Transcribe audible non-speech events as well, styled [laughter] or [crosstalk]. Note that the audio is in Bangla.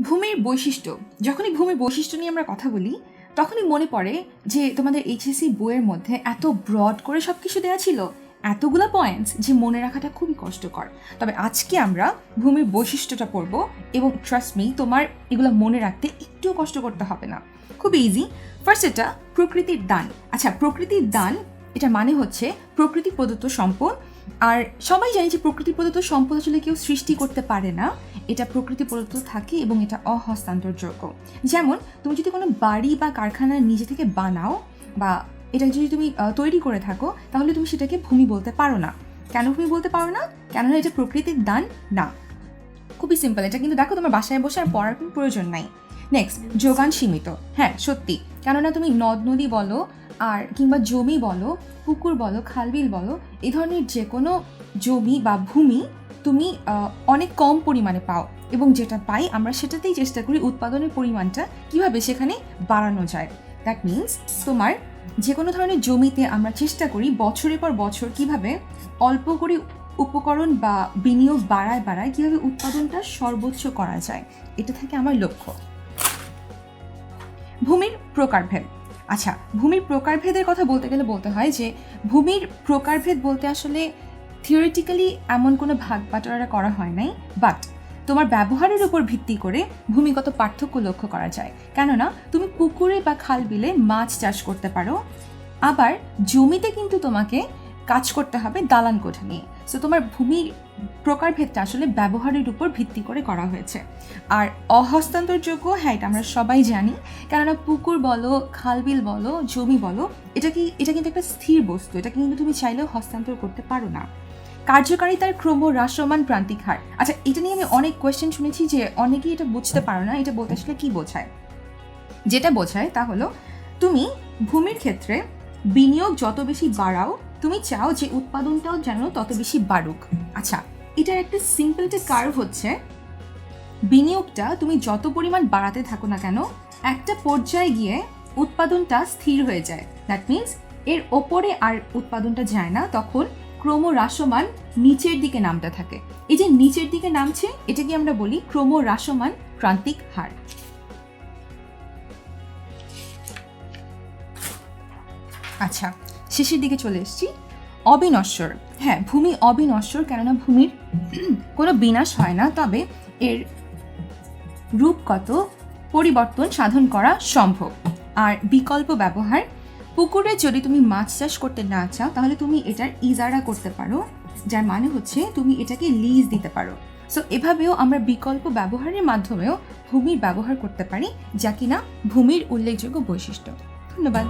ভূমির বৈশিষ্ট্য। যখনই ভূমির বৈশিষ্ট্য নিয়ে আমরা কথা বলি, তখনই মনে পড়ে যে তোমাদের এইচএসসি বইয়ের মধ্যে এত ব্রড করে সব কিছু দেওয়া ছিল, এতগুলো পয়েন্টস যে মনে রাখাটা খুবই কষ্টকর। তবে আজকে আমরা ভূমির বৈশিষ্ট্যটা পড়ব এবং ট্রাস্ট মি তোমার এগুলো মনে রাখতে একটুও কষ্ট করতে হবে না। খুব ইজি ফার্স্ট এটা প্রকৃতির দান। আচ্ছা প্রকৃতির দান এটা মানে হচ্ছে প্রকৃতি প্রদত্ত সম্পদ আর সবাই জানি যে প্রকৃতি প্রদত্ত সম্পদ আসলে কেউ সৃষ্টি করতে পারে না। এটা প্রকৃতি প্রদত্ত থাকে এবং এটা অহস্তান্তরযোগ্য। যেমন, তুমি যদি কোনো বাড়ি বা কারখানা নিজে থেকে বানাও বা এটা যদি তুমি তৈরি করে থাকো, তাহলে তুমি সেটাকে ভূমি বলতে পারো না। কেন ভূমি বলতে পারো না? কেননা এটা প্রকৃতির দান না। খুবই সিম্পল এটা কিন্তু দেখো তোমার বাসায় বসে আর পড়ার কোনো প্রয়োজন নাই। নেক্সট যোগান সীমিত। হ্যাঁ সত্যি। কেননা তুমি নদ নদী বলো আর কিংবা জমি বলো, পুকুর বলো, খালবিল বলো, এই ধরনের যে কোনো জমি বা ভূমি তুমি অনেক কম পরিমাণে পাও এবং যেটা পাই আমরা সেটাতেই চেষ্টা করি উৎপাদনের পরিমাণটা কীভাবে সেখানে বাড়ানো যায়। দ্যাট মিন্স তোমার যে কোনো ধরনের জমিতে আমরা চেষ্টা করি বছরের পর বছর কীভাবে অল্প করে উপকরণ বা বিনিয়োগ বাড়ায় বাড়ায় কীভাবে উৎপাদনটা সর্বোচ্চ করা যায়, এটা থেকে আমার লক্ষ্য। ভূমির প্রকারভেদ। আচ্ছা ভূমির প্রকারভেদের কথা বলতে গেলে বলতে হয় যে, ভূমির প্রকারভেদ বলতে আসলে থিওরিটিক্যালি এমন কোনো ভাগ বাটোয়ারা করা হয় নাই বাট তোমার ব্যবহারের উপর ভিত্তি করে ভূমিগত পার্থক্য লক্ষ্য করা যায়। কেননা, তুমি পুকুরে বা খাল বিলে মাছ চাষ করতে পারো, আবার জমিতে কিন্তু তোমাকে কাজ করতে হবে দালান কোঠা নিয়ে। সো তোমার ভূমির প্রকারভেদটা আসলে ব্যবহারের উপর ভিত্তি করে করা হয়েছে। আর অহস্তান্তরযোগ্য হ্যাঁ এটা আমরা সবাই জানি। কেননা পুকুর বলো, খালবিল বলো, জমি বলো, এটা কি, এটা কিন্তু একটা স্থির বস্তু। এটা কিন্তু তুমি চাইলেও হস্তান্তর করতে পারো না। কার্যকারিতার ক্রম হ্রাসমান প্রান্তিক হার। আচ্ছা এটা নিয়ে আমি অনেক কোয়েশ্চেন শুনেছি যে অনেকেই এটা বুঝতে পারো না, এটা বলতে আসলে কি বোঝায়? যেটা বোঝায় তা হলো, তুমি ভূমির ক্ষেত্রে বিনিয়োগ যত বেশি বাড়াও, তুমি চাও যে উৎপাদনটাও যেন তত বেশি বাড়ুক। আচ্ছা এটার একটা সিম্পল একটা কার্ভ হচ্ছে। বিনিয়োগটা তুমি যত পরিমাণ বাড়াতে থাকো না কেন, একটা পর্যায়ে গিয়ে উৎপাদনটা স্থির হয়ে যায়। দ্যাট মিন্স এর ওপরে আর উৎপাদনটা যায় না, তখন ক্রমহ্রাসমান নিচের দিকে নামতে থাকে। এই যে নিচের দিকে নামছে, এটাকে আমরা বলি ক্রমহ্রাসমান প্রান্তিক হার। আচ্ছা শেষের দিকে চলে এসেছি। অবিনশ্বর। হ্যাঁ ভূমি অবিনশ্বর, কেননা ভূমির [clears throat] কোনো বিনাশ হয় না, তবে এর রূপগত পরিবর্তন সাধন করা সম্ভব। আর বিকল্প ব্যবহার, পুকুরে যদি তুমি মাছ চাষ করতে না চাও, তাহলে তুমি এটার ইজারা করতে পারো, যার মানে হচ্ছে তুমি এটাকে লিজ দিতে পারো। সো এভাবেও আমরা বিকল্প ব্যবহারের মাধ্যমেও ভূমির ব্যবহার করতে পারি, যা কিনা ভূমির উল্লেখযোগ্য বৈশিষ্ট্য। ধন্যবাদ।